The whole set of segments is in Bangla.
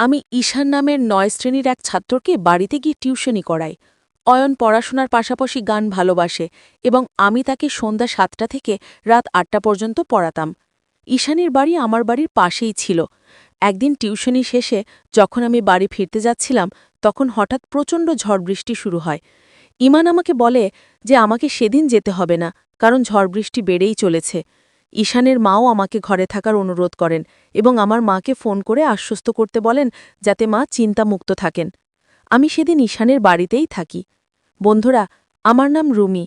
আমি ঈশান নামের নয় শ্রেণির এক ছাত্রকে বাড়িতে গিয়ে টিউশনি করাই। অয়ন পড়াশোনার পাশাপাশি গান ভালোবাসে এবং আমি তাকে সন্ধ্যা সাতটা থেকে রাত আটটা পর্যন্ত পড়াতাম। ঈশানের বাড়ি আমার বাড়ির পাশেই ছিল। একদিন টিউশনি শেষে যখন আমি বাড়ি ফিরতে যাচ্ছিলাম, তখন হঠাৎ প্রচণ্ড ঝড় বৃষ্টি শুরু হয়। ইমান আমাকে বলে যে, আমাকে সেদিন যেতে হবে না, কারণ ঝড় বৃষ্টি বেড়েই চলেছে। ঈশানের মাও আমাকে ঘরে থাকার অনুরোধ করেন এবং আমার মাকে ফোন করে আশ্বস্ত করতে বলেন যাতে মা চিন্তামুক্ত থাকেন। আমি সেদিন ঈশানের বাড়িতেই থাকি। বন্ধুরা, আমার নাম রুমি।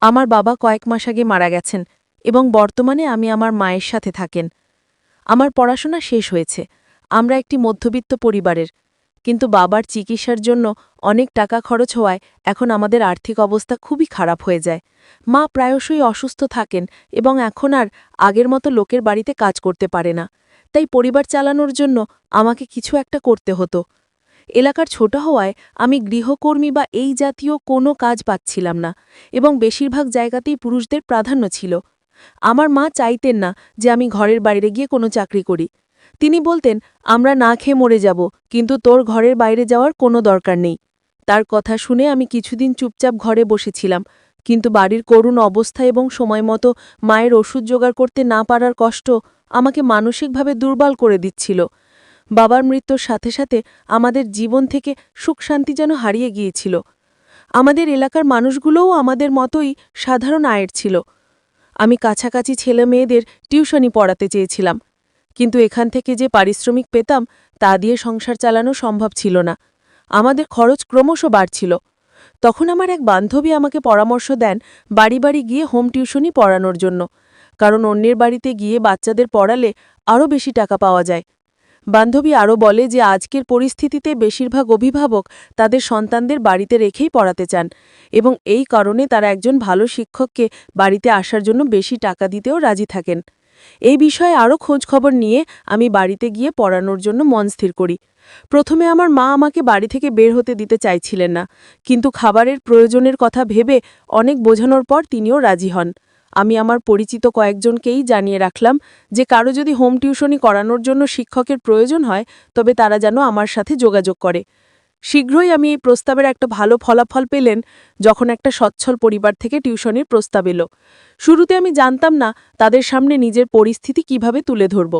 আমার বাবা কয়েক মাস আগে মারা গেছেন এবং বর্তমানে আমি আমার মায়ের সাথে থাকেন। আমার পড়াশোনা শেষ হয়েছে। আমরা একটি মধ্যবিত্ত পরিবারের। কিন্তু বাবার চিকিৎসার জন্য অনেক টাকা খরচ হওয়ায় এখন আমাদের আর্থিক অবস্থা খুবই খারাপ হয়ে যায়। মা প্রায়শই অসুস্থ থাকেন এবং এখন আর আগের মতো লোকের বাড়িতে কাজ করতে পারে না। তাই পরিবার চালানোর জন্য আমাকে কিছু একটা করতে হতো। এলাকার ছোট হওয়ায় আমি গৃহকর্মী বা এই জাতীয় কোনো কাজ পাচ্ছিলাম না এবং বেশিরভাগ জায়গাতেই পুরুষদের প্রাধান্য ছিল। আমার মা চাইতেন না যে আমি ঘরের বাইরে গিয়ে কোনো চাকরি করি। তিনি বলতেন, আমরা না খেয়ে মরে যাব, কিন্তু তোর ঘরের বাইরে যাওয়ার কোনো দরকার নেই। তার কথা শুনে আমি কিছুদিন চুপচাপ ঘরে বসেছিলাম, কিন্তু বাড়ির করুণ অবস্থা এবং সময়মতো মায়ের ওষুধ জোগাড় করতে না পারার কষ্ট আমাকে মানসিকভাবে দুর্বল করে দিচ্ছিল। বাবার মৃত্যুর সাথে সাথে আমাদের জীবন থেকে সুখ শান্তি যেন হারিয়ে গিয়েছিল। আমাদের এলাকার মানুষগুলোও আমাদের মতোই সাধারণ আয়ের ছিল। আমি কাছাকাছি ছেলে মেয়েদের টিউশনি পড়াতে চেয়েছিলাম। কিন্তু এখান থেকে যে পারিশ্রমিক পেতাম, তা দিয়ে সংসার চালানো সম্ভব ছিল না। আমাদের খরচ ক্রমশ বাড়ছিল। তখন আমার এক বান্ধবী আমাকে পরামর্শ দেন বাড়ি বাড়ি গিয়ে হোম টিউশনই পড়ানোর জন্য, কারণ অন্যের বাড়িতে গিয়ে বাচ্চাদের পড়ালে আরও বেশি টাকা পাওয়া যায়। বান্ধবী আরও বলে যে আজকের পরিস্থিতিতে বেশিরভাগ অভিভাবক তাদের সন্তানদের বাড়িতে রেখেই পড়াতে চান এবং এই কারণে তারা একজন ভালো শিক্ষককে বাড়িতে আসার জন্য বেশি টাকা দিতেও রাজি থাকেন। এই বিষয়ে আরও খোঁজখবর নিয়ে আমি বাড়িতে গিয়ে পড়ানোর জন্য মন স্থির করি। প্রথমে আমার মা আমাকে বাড়ি থেকে বের হতে দিতে চাইছিলেন না, কিন্তু খাবারের প্রয়োজনের কথা ভেবে অনেক বোঝানোর পর তিনিও রাজি হন। আমি আমার পরিচিত কয়েকজনকেই জানিয়ে রাখলাম যে কারও যদি হোম টিউশনি করানোর জন্য শিক্ষকের প্রয়োজন হয়, তবে তারা যেন আমার সাথে যোগাযোগ করে। শীঘ্রই আমি এই প্রস্তাবের একটা ভালো ফলাফল পেলেন যখন একটা সচ্ছল পরিবার থেকে টিউশনির প্রস্তাব এলো। শুরুতে আমি জানতাম না তাদের সামনে নিজের পরিস্থিতি কীভাবে তুলে ধরব।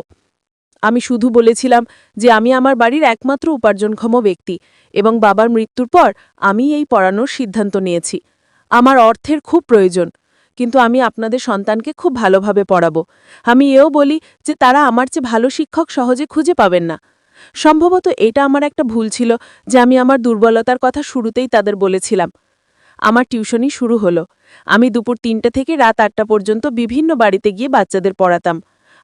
আমি শুধু বলেছিলাম যে আমি আমার বাড়ির একমাত্র উপার্জনক্ষম ব্যক্তি এবং বাবার মৃত্যুর পর আমি এই পড়ানোর সিদ্ধান্ত নিয়েছি। আমার অর্থের খুব প্রয়োজন, কিন্তু আমি আপনাদের সন্তানকে খুব ভালোভাবে পড়াবো। আমি এও বলি যে তারা আমার চেয়ে ভালো শিক্ষক সহজে খুঁজে পাবেন না। সম্ভবত এটা আমার একটা ভুল ছিল যে আমি আমার দুর্বলতার কথা শুরুতেই তাদের বলেছিলাম। আমার টিউশনি শুরু হলো। আমি দুপুর তিনটে থেকে রাত আটটা পর্যন্ত বিভিন্ন বাড়িতে গিয়ে বাচ্চাদের পড়াতাম।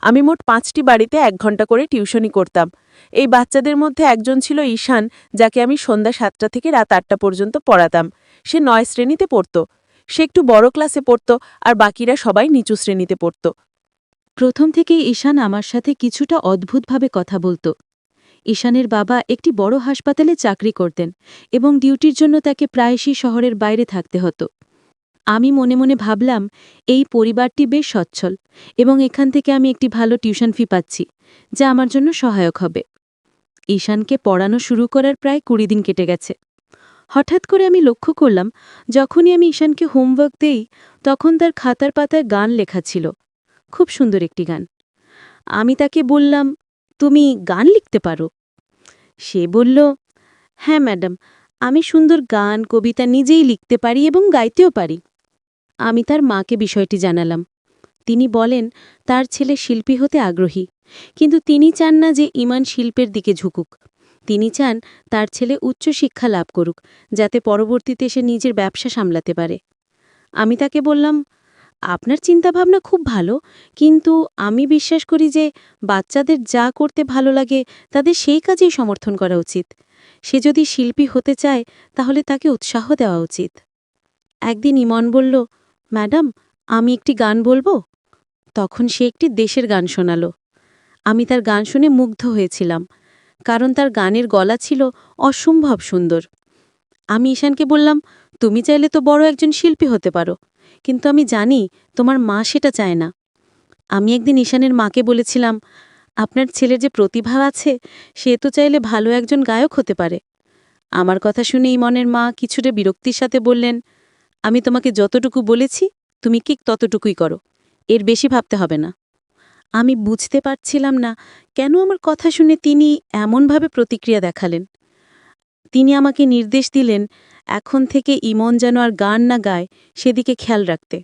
আমি মোট পাঁচটি বাড়িতে এক ঘণ্টা করে টিউশনি করতাম। এই বাচ্চাদের মধ্যে একজন ছিল ঈশান, যাকে আমি সন্ধ্যা সাতটা থেকে রাত আটটা পর্যন্ত পড়াতাম। সে নয় শ্রেণীতে পড়ত। সে একটু বড় ক্লাসে পড়ত আর বাকিরা সবাই নিচু শ্রেণীতে পড়ত। প্রথম থেকেই ঈশান আমার সাথে কিছুটা অদ্ভুতভাবে কথা বলতো। ঈশানের বাবা একটি বড় হাসপাতালে চাকরি করতেন এবং ডিউটির জন্য তাকে প্রায়শই শহরের বাইরে থাকতে হতো। আমি মনে মনে ভাবলাম, এই পরিবারটি বেশ সচ্ছল এবং এখান থেকে আমি একটি ভালো টিউশন ফি পাচ্ছি, যা আমার জন্য সহায়ক হবে। ঈশানকে পড়ানো শুরু করার প্রায় কুড়ি দিন কেটে গেছে। হঠাৎ করে আমি লক্ষ্য করলাম, যখনই আমি ঈশানকে হোমওয়ার্ক দেই, তখন তার খাতার পাতায় গান লেখা ছিল। খুব সুন্দর একটি গান। আমি তাকে বললাম তুমি গান লিখতে পারো। সে বলল হ্যাঁ ম্যাডাম, আমি সুন্দর গান, কবিতা নিজেই লিখতে পারি এবং গাইতেও পারি। আমি তার মাকে বিষয়টি জানালাম। তিনি বলেন, তার ছেলে শিল্পী হতে আগ্রহী, কিন্তু তিনি চান না যে ইমান শিল্পের দিকে ঝুঁকুক। তিনি চান তার ছেলে উচ্চশিক্ষা লাভ করুক, যাতে পরবর্তীতে সে নিজের ব্যবসা সামলাতে পারে। আমি তাকে বললাম আপনার চিন্তাভাবনা খুব ভালো, কিন্তু আমি বিশ্বাস করি যে বাচ্চাদের যা করতে ভালো লাগে তাদের সেই কাজেই সমর্থন করা উচিত। সে যদি শিল্পী হতে চায়, তাহলে তাকে উৎসাহ দেওয়া উচিত। একদিন ইমন বলল, ম্যাডাম, আমি একটি গান বলব? তখন সে একটি দেশের গান শোনালো। আমি তার গান শুনে মুগ্ধ হয়েছিলাম, কারণ তার গানের গলা ছিল অসম্ভব সুন্দর। আমি ঈশানকে বললাম তুমি চাইলে তো বড় একজন শিল্পী হতে পারো, কিন্তু আমি জানি তোমার মা সেটা চায় না। আমি একদিন ঈশানের মাকে বলেছিলাম, আপনার ছেলের যে প্রতিভা আছে, সে তো চাইলে ভালো একজন গায়ক হতে পারে। আমার কথা শুনে ইমনের মা কিছুটা বিরক্তির সাথে বললেন, আমি তোমাকে যতটুকু বলেছি, তুমি কি ততটুকুই করো, এর বেশি ভাবতে হবে না। আমি বুঝতে পারছিলাম না কেন আমার কথা শুনে তিনি এমনভাবে প্রতিক্রিয়া দেখালেন। তিনি আমাকে নির্দেশ দিলেন, এখন থেকে ইমন যেন আর গান না গায়, সেদিকে খেয়াল রাখতে।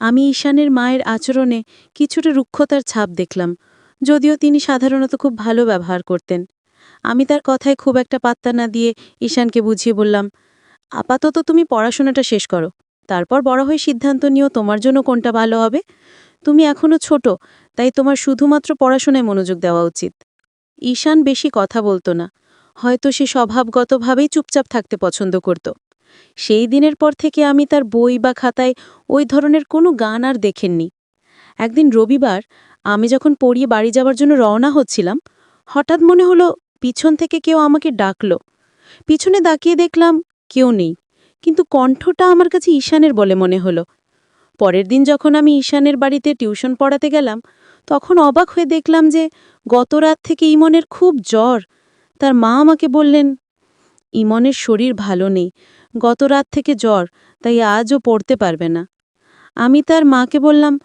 আমি ঈশানের মায়ের আচরণে কিছুটা রুক্ষতার ছাপ দেখলাম, যদিও তিনি সাধারণত খুব ভালো ব্যবহার করতেন। আমি তার কথায় খুব একটা পাত্তা না দিয়ে ঈশানকে বুঝিয়ে বললাম, আপাতত তুমি পড়াশোনাটা শেষ করো, তারপর বড় হয়ে সিদ্ধান্ত নিও তোমার জন্য কোনটা ভালো হবে। তুমি এখনও ছোট, তাই তোমার শুধুমাত্র পড়াশোনায় মনোযোগ দেওয়া উচিত। ঈশান বেশি কথা বলতো না। হয়তো সে স্বভাবগতভাবেই চুপচাপ থাকতে পছন্দ করত। সেই দিনের পর থেকে আমি তার বই বা খাতায় ওই ধরনের কোনো গান আর দেখেননি। একদিন রবিবার আমি যখন পড়িয়ে বাড়ি যাওয়ার জন্য রওনা হচ্ছিলাম, হঠাৎ মনে হলো পিছন থেকে কেউ আমাকে ডাকল। পিছনে তাকিয়ে দেখলাম কেউ নেই, কিন্তু কণ্ঠটা আমার কাছে ঈশানের বলে মনে হলো। পরের দিন যখন আমি ঈশানের বাড়িতে টিউশন পড়াতে গেলাম, তখন অবাক হয়ে দেখলাম যে গত রাত থেকে ইমনের খুব জ্বর তার মা আমাকে বললেন, ইমনের শরীর ভালো নেই, গত রাত থেকে জ্বর, তাই আজও পড়তে পারবে না। আমি তার মাকে বললাম,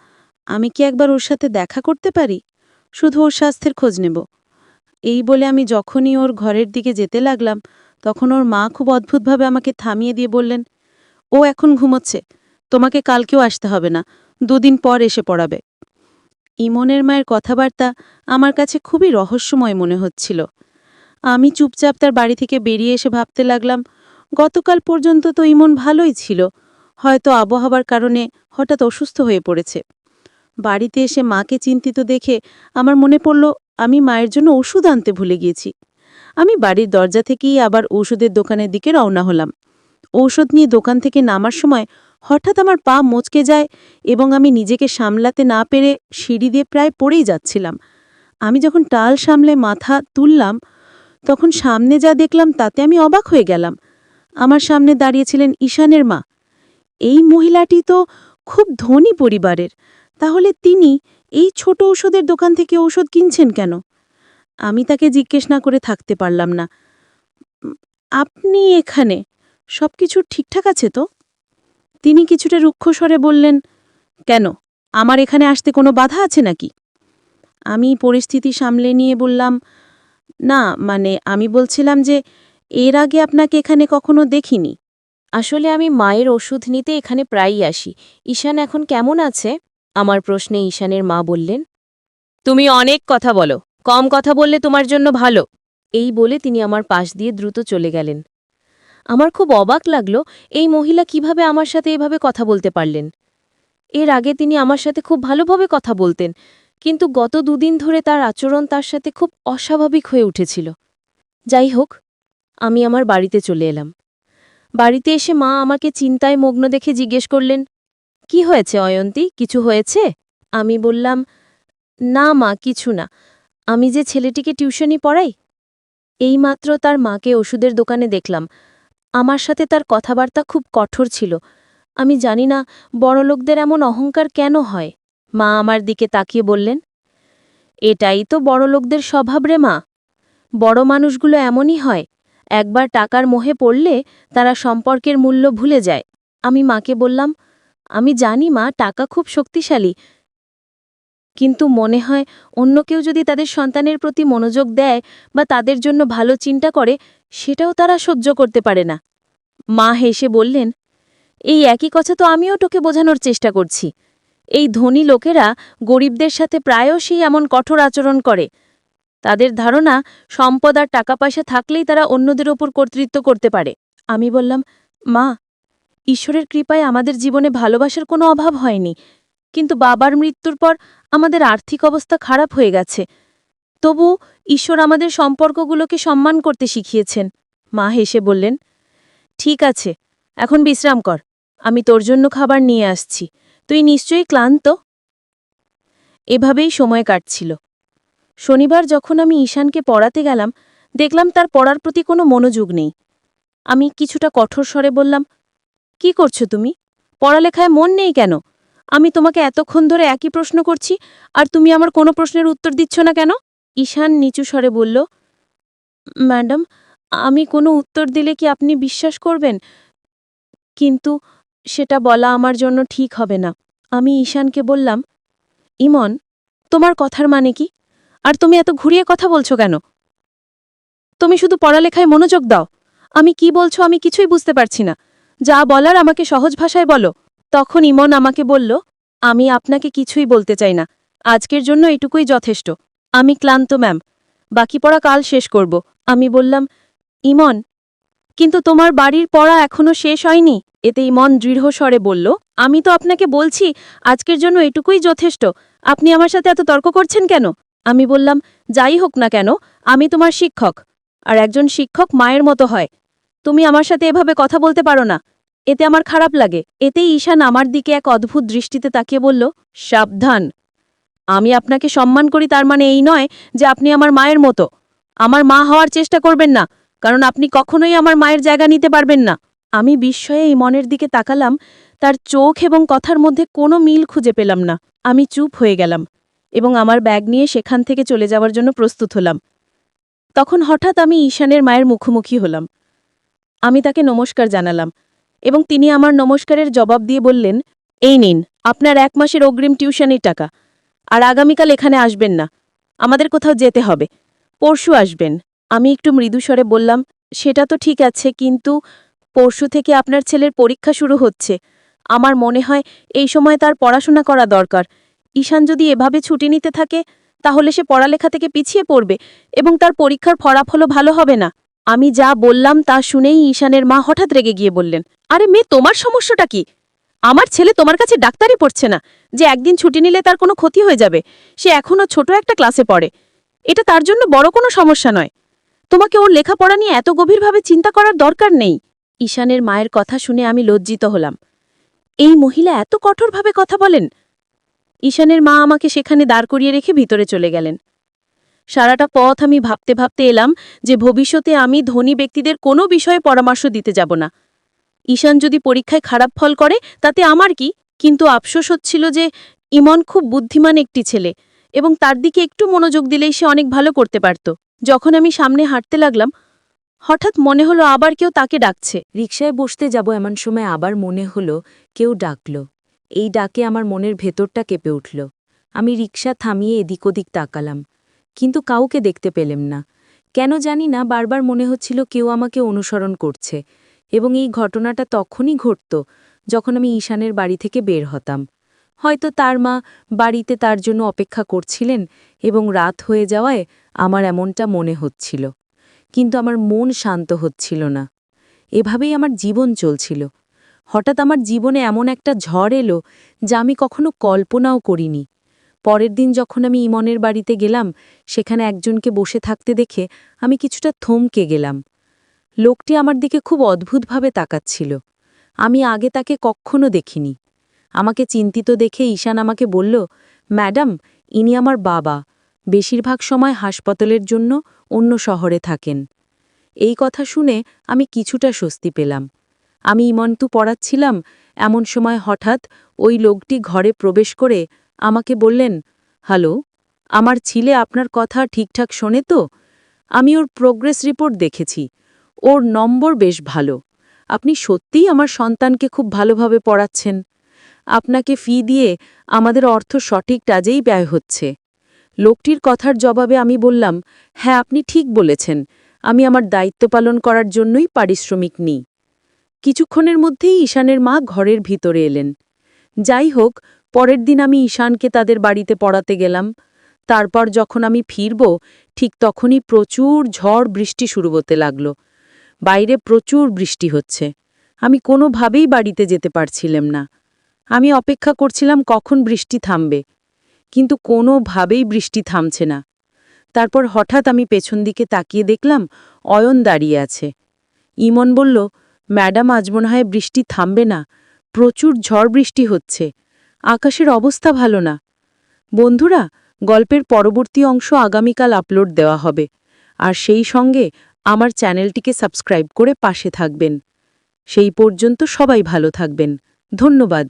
আমি কি একবার ওর সাথে দেখা করতে পারি? শুধু ওর স্বাস্থ্যের খোঁজ নেব। এই বলে আমি যখনই ওর ঘরের দিকে যেতে লাগলাম, তখন ওর মা খুব অদ্ভুতভাবে আমাকে থামিয়ে দিয়ে বললেন, ও এখন ঘুমোচ্ছে, তোমাকে কালকেও আসতে হবে না, দুদিন পর এসে পড়াবে। ইমনের মায়ের কথাবার্তা আমার কাছে খুবই রহস্যময় মনে হচ্ছিল। আমি চুপচাপ তার বাড়ি থেকে বেরিয়ে এসে ভাবতে লাগলাম, গতকাল পর্যন্ত তো ইমন ভালোই ছিল, হয়তো আবহাওয়ার কারণে হঠাৎ অসুস্থ হয়ে পড়েছে। বাড়িতে এসে মাকে চিন্তিত দেখে আমার মনে পড়ল, আমি মায়ের জন্য ওষুধ আনতে ভুলে গিয়েছি। আমি বাড়ির দরজা থেকেই আবার ঔষধের দোকানের দিকে রওনা হলাম। ঔষধ নিয়ে দোকান থেকে নামার সময় হঠাৎ আমার পা মচকে যায় এবং আমি নিজেকে সামলাতে না পেরে সিঁড়ি দিয়ে প্রায় পড়েই যাচ্ছিলাম। আমি যখন টাল সামলে মাথা তুললাম তখন সামনে যা দেখলাম তাতে আমি অবাক হয়ে গেলাম। আমার সামনে দাঁড়িয়েছিলেন ঈশানের মা। এই মহিলাটি তো খুব ধনী পরিবারের। তাহলে তিনি এই ছোট ঔষধের দোকান থেকে ঔষধ কিনছেন কেন? আমি তাকে জিজ্ঞেস না করে থাকতে পারলাম না। আপনি এখানে? সব কিছু ঠিকঠাক আছে তো? তিনি কিছুটা রুক্ষ স্বরে বললেন, কেন? আমার এখানে আসতে কোনো বাধা আছে নাকি? আমি পরিস্থিতি সামলে নিয়ে বললাম না মানে আমি বলছিলাম যে, এর আগে আপনাকে এখানে কখনো দেখিনি। আসলে আমি মায়ের ওষুধ নিতে এখানে প্রায়ই আসি। ঈশান এখন কেমন আছে? আমার প্রশ্নে ঈশানের মা বললেন, তুমি অনেক কথা বলো। কম কথা বললে তোমার জন্য ভালো। এই বলে তিনি আমার পাশ দিয়ে দ্রুত চলে গেলেন। আমার খুব অবাক লাগল, এই মহিলা কীভাবে আমার সাথে এভাবে কথা বলতে পারলেন? এর আগে তিনি আমার সাথে খুব ভালোভাবে কথা বলতেন। কিন্তু গত দুদিন ধরে তার আচরণ তার সাথে খুব অস্বাভাবিক হয়ে উঠেছিল। যাই হোক, আমি আমার বাড়িতে চলে এলাম। বাড়িতে এসে মা আমাকে চিন্তায় মগ্ন দেখে জিজ্ঞেস করলেন, কি হয়েছে অয়ন্তী? কিছু হয়েছে? আমি বললাম, না মা, কিছু না। আমি যে ছেলেটিকে টিউশনি পড়াই? এইমাত্র তার মাকে ওষুধের দোকানে দেখলাম। আমার সাথে তার কথাবার্তা খুব কঠোর ছিল। আমি জানি না বড়লোকদের এমন অহংকার কেন হয়। মা আমার দিকে তাকিয়ে বললেন, এটাই তো বড়লোকদের স্বভাব রে মা। বড় মানুষগুলো এমনই হয়, একবার টাকার মোহে পড়লে তারা সম্পর্কের মূল্য ভুলে যায়। আমি মাকে বললাম, আমি জানি মা, টাকা খুব শক্তিশালী। কিন্তু মনে হয় অন্য কেউ যদি তাদের সন্তানের প্রতি মনোযোগ দেয় বা তাদের জন্য ভালো চিন্তা করে, সেটাও তারা সহ্য করতে পারে না। মা হেসে বললেন, এই একই কথা তো আমিও তোকে বোঝানোর চেষ্টা করছি। এই ধনী লোকেরা গরিবদের সাথে প্রায়শই এমন কঠোর আচরণ করে। তাদের ধারণা, সম্পদ আর টাকা পয়সা থাকলেই তারা অন্যদের ওপর কর্তৃত্ব করতে পারে। আমি বললাম, মা, ঈশ্বরের কৃপায় আমাদের জীবনে ভালোবাসার কোনো অভাব হয়নি। কিন্তু বাবার মৃত্যুর পর আমাদের আর্থিক অবস্থা খারাপ হয়ে গেছে। তবু ঈশ্বর আমাদের সম্পর্কগুলোকে সম্মান করতে শিখিয়েছেন। মা হেসে বললেন, ঠিক আছে, এখন বিশ্রাম কর। আমি তোর জন্য খাবার নিয়ে আসছি। তুই নিশ্চয়ই ক্লান্ত? এভাবেই সময় কাটছিল। শনিবার যখন আমি ঈশানকে পড়াতে গেলাম, দেখলাম তার পড়ার প্রতি কোনো মনোযোগ নেই। আমি কিছুটা কঠোর স্বরে বললাম, কি করছ তুমি? পড়ালেখায় মন নেই কেন? আমি তোমাকে এতক্ষণ ধরে একই প্রশ্ন করছি, আর তুমি আমার কোনো প্রশ্নের উত্তর দিচ্ছ না কেন? ঈশান নিচু স্বরে বলল, ম্যাডাম, আমি কোনো উত্তর দিলে কি আপনি বিশ্বাস করবেন? কিন্তু সেটা বলা আমার জন্য ঠিক হবে না। আমি ঈশানকে বললাম, ইমন, তোমার কথার মানে কি? আর তুমি এত ঘুরিয়ে কথা বলছো কেন? তুমি শুধু পড়ালেখায় মনোযোগ দাও। আমি কি বলছো আমি কিছুই বুঝতে পারছি না। যা বলার আমাকে সহজ ভাষায় বলো। তখন ইমন আমাকে বলল, আমি আপনাকে কিছুই বলতে চাই না। আজকের জন্য এটুকুই যথেষ্ট। আমি ক্লান্ত, ম্যাম। বাকি পড়া কাল শেষ করব। আমি বললাম, ইমন কিন্তু তোমার বাড়ির পড়া এখনও শেষ হয়নি? এতে ইমন দৃঢ় স্বরে বলল, আমি তো আপনাকে বলছি, আজকের জন্য এটুকুই যথেষ্ট। আপনি আমার সাথে এত তর্ক করছেন কেন? আমি বললাম, যাই হোক না কেন, আমি তোমার শিক্ষক। আর একজন শিক্ষক মায়ের মতো হয়। তুমি আমার সাথে এভাবে কথা বলতে পারো না। এতে আমার খারাপ লাগে। এতেই ঈশান আমার দিকে এক অদ্ভুত দৃষ্টিতে তাকিয়ে বলল, সাবধান। আমি আপনাকে সম্মান করি তার মানে এই নয় যে আপনি আমার মায়ের মতো। আমার মা হওয়ার চেষ্টা করবেন না। কারণ আপনি কখনোই আমার মায়ের জায়গা নিতে পারবেন না। আমি বিস্ময়ে এই মনের দিকে তাকালাম, তার চোখ এবং কথার মধ্যে কোনো মিল খুঁজে পেলাম না। আমি চুপ হয়ে গেলাম এবং আমার ব্যাগ নিয়ে সেখান থেকে চলে যাওয়ার জন্য প্রস্তুত হলাম। তখন হঠাৎ আমি ঈশানের মায়ের মুখোমুখি হলাম। আমি তাকে নমস্কার জানালাম এবং তিনি আমার নমস্কারের জবাব দিয়ে বললেন, এই নিন, আপনার এক মাসের অগ্রিম টিউশনের টাকা। আর আগামীকাল এখানে আসবেন না। আমাদের কোথাও যেতে হবে। পরশু আসবেন। আমি একটু মৃদুস্বরে বললাম, সেটা তো ঠিক আছে, কিন্তু পরশু থেকে আপনার ছেলের পরীক্ষা শুরু হচ্ছে। আমার মনে হয় এই সময় তার পড়াশোনা করা দরকার। ঈশান যদি এভাবে ছুটি নিতে থাকে, তাহলে সে পড়ালেখা থেকে পিছিয়ে পড়বে এবং তার পরীক্ষার ফলাফলও ভালো হবে না। আমি যা বললাম তা শুনেই ঈশানের মা হঠাৎ রেগে গিয়ে বললেন, আরে মেয়ে, তোমার সমস্যাটা কি? আমার ছেলে তোমার কাছে ডাক্তারই পড়ছে না, যে একদিন ছুটি নিলে তার কোনো ক্ষতি হয়ে যাবে। সে এখনও ছোট একটা ক্লাসে পড়ে। এটা তার জন্য বড় কোনো সমস্যা নয়। তোমাকে ওর লেখাপড়া নিয়ে এত গভীরভাবে চিন্তা করার দরকার নেই। ঈশানের মায়ের কথা শুনে আমি লজ্জিত হলাম। এই মহিলা এত কঠোরভাবে কথা বলেন। ঈশানের মা আমাকে সেখানে দাঁড় করিয়ে রেখে ভিতরে চলে গেলেন। সারাটা পথ আমি ভাবতে ভাবতে এলাম যে ভবিষ্যতে আমি ধনী ব্যক্তিদের কোনো বিষয়ে পরামর্শ দিতে যাব না। ঈশান যদি পরীক্ষায় খারাপ ফল করে, তাতে আমার কি? কিন্তু আফসোস হচ্ছিল যে ইমন খুব বুদ্ধিমান একটি ছেলে এবং তার দিকে একটু মনোযোগ দিলেই সে অনেক ভালো করতে পারত। যখন আমি সামনে হাঁটতে লাগলাম, হঠাৎ মনে হলো আবার কেউ তাকে ডাকছে। রিকশায় বসতে যাব এমন সময় আবার মনে হলো কেউ ডাকল। এই ডাকে আমার মনের ভেতরটা কেঁপে উঠল। আমি রিকশা থামিয়ে এদিক ওদিক তাকালাম, কিন্তু কাউকে দেখতে পেলেম না। কেন জানি না, বারবার মনে হচ্ছিল কেউ আমাকে অনুসরণ করছে, এবং এই ঘটনাটা তখনই ঘটত যখন আমি ঈশানের বাড়ি থেকে বের হতাম। হয়তো তার মা বাড়িতে তার জন্য অপেক্ষা করছিলেন এবং রাত হয়ে যাওয়ায় আমার এমনটা মনে হচ্ছিল। কিন্তু আমার মন শান্ত হচ্ছিল না। এভাবেই আমার জীবন চলছিল। হঠাৎ আমার জীবনে এমন একটা ঝড় এলো যা আমি কখনো কল্পনাও করিনি। পরের দিন যখন আমি ইমনের বাড়িতে গেলাম, সেখানে একজনকে বসে থাকতে দেখে আমি কিছুটা থমকে গেলাম। লোকটি আমার দিকে খুব অদ্ভুতভাবে তাকাচ্ছিল। আমি আগে তাকে কখনো দেখিনি। আমাকে চিন্তিত দেখে ঈশান আমাকে বলল, ম্যাডাম, ইনি আমার বাবা। বেশিরভাগ সময় হাসপাতালের জন্য অন্য শহরে থাকেন। এই কথা শুনে আমি কিছুটা স্বস্তি পেলাম। আমি ইমন্তু পড়াচ্ছিলাম, এমন সময় হঠাৎ ওই লোকটি ঘরে প্রবেশ করে আমাকে বললেন, হ্যালো, আমার ছেলে আপনার কথা ঠিকঠাক শোনে তো? আমি ওর প্রোগ্রেস রিপোর্ট দেখেছি। ওর নম্বর বেশ ভালো। আপনি সত্যিই আমার সন্তানকে খুব ভালোভাবে পড়াচ্ছেন। আপনাকে ফি দিয়ে আমাদের অর্থ সঠিক কাজেই ব্যয় হচ্ছে। লোকটির কথার জবাবে আমি বললাম হ্যাঁ আপনি ঠিক বলেছেন। আমি আমার দায়িত্ব পালন করার জন্যই পারিশ্রমিক নিই। কিছুক্ষণের মধ্যেই ঈশানের মা ঘরের ভিতরে এলেন। যাই হোক, পরের দিন আমি ঈশানকে তাদের বাড়িতে পড়াতে গেলাম। তারপর যখন আমি ফিরব, ঠিক তখনই প্রচুর ঝড় বৃষ্টি শুরু হতে লাগল। বাইরে প্রচুর বৃষ্টি হচ্ছে। আমি কোনোভাবেই বাড়িতে যেতে পারছিলাম না। আমি অপেক্ষা করছিলাম কখন বৃষ্টি থামবে, কিন্তু কোনোভাবেই বৃষ্টি থামছে না। তারপর হঠাৎ আমি পেছন দিকে তাকিয়ে দেখলাম অয়ন দাঁড়িয়ে আছে। ইমন বলল, ম্যাডাম, আজ মনে হয় বৃষ্টি থামবে না। প্রচুর ঝড় বৃষ্টি হচ্ছে। আকাশের অবস্থা ভালো না। বন্ধুরা, গল্পের পরবর্তী অংশ আগামীকাল আপলোড দেওয়া হবে। আর সেই সঙ্গে আমার চ্যানেলটিকে সাবস্ক্রাইব করে পাশে থাকবেন। সেই পর্যন্ত সবাই ভালো থাকবেন। ধন্যবাদ।